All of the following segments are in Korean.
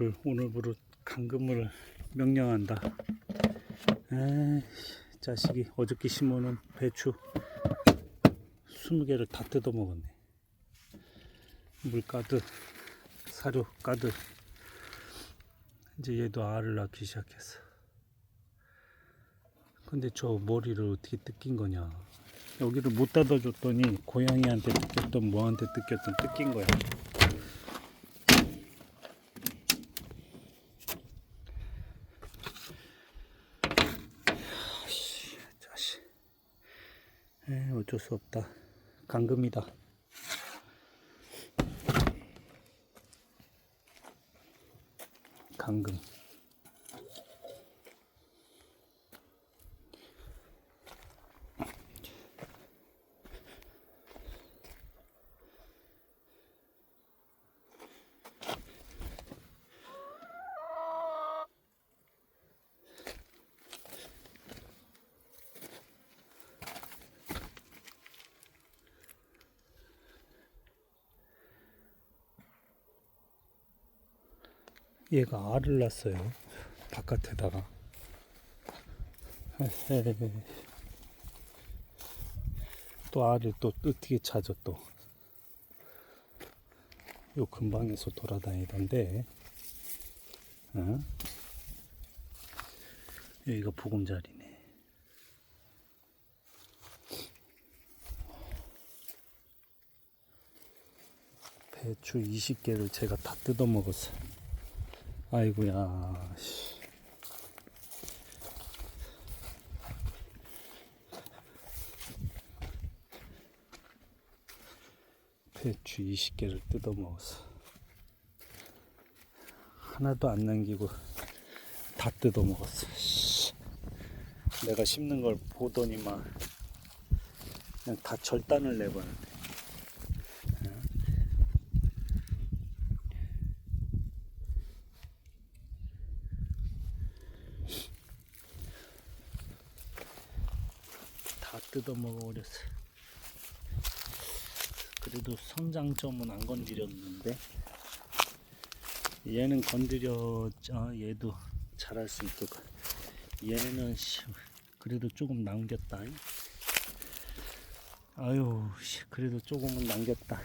배추를 오늘부로 감금을 명령한다. 에이, 자식이 어저께 심어놓은 배추 20개를 다 뜯어 먹었네. 물 가득, 사료 가득. 이제 얘도 알을 낳기 시작했어. 근데 저 머리를 어떻게 뜯긴 거냐. 여기를 못 닫아줬더니 고양이한테 뜯겼던 뭐한테 뜯겼던 뜯긴 거야. 아씨, 자식. 에 어쩔 수 없다. 감금이다. 감금. 얘가 알을 낳았어요. 바깥에다가. 또 알을 또 어떻게 찾아 또. 요 근방에서 돌아다니던데. 어? 여기가 보금자리네. 배추 20개를 제가 다 뜯어 먹었어요. 아이고야. 씨. 배추 20개를 뜯어 먹었어. 하나도 안 남기고 다 뜯어 먹었어. 씨. 내가 씹는 걸 보더니만 그냥 다 절단을 내버렸네. 다 뜯어 먹어버렸어. 그래도 성장점은 안 건드렸는데 얘는 건드렸자 얘도 자랄 수 있도록 얘는 씨, 그래도 조금 남겼다. 아유 씨, 그래도 조금은 남겼다.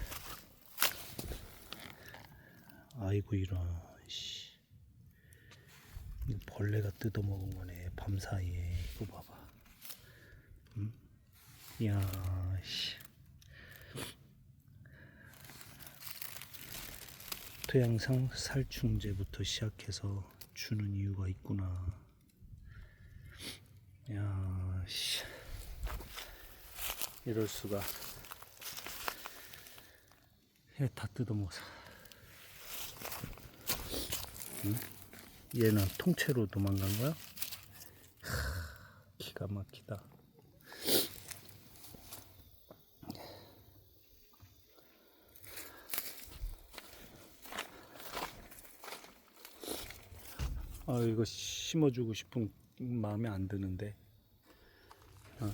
아이고 이런 벌레가 뜯어 먹은 거네 밤 사이에 이거 봐봐. 이야, 씨. 토양상 살충제부터 시작해서 주는 이유가 있구나. 야, 씨. 이럴 수가. 얘 다 뜯어먹어서. 응? 얘는 통째로 도망간 거야? 하, 기가 막히다. 아 이거 심어주고 싶은 마음이 안 드는데 어?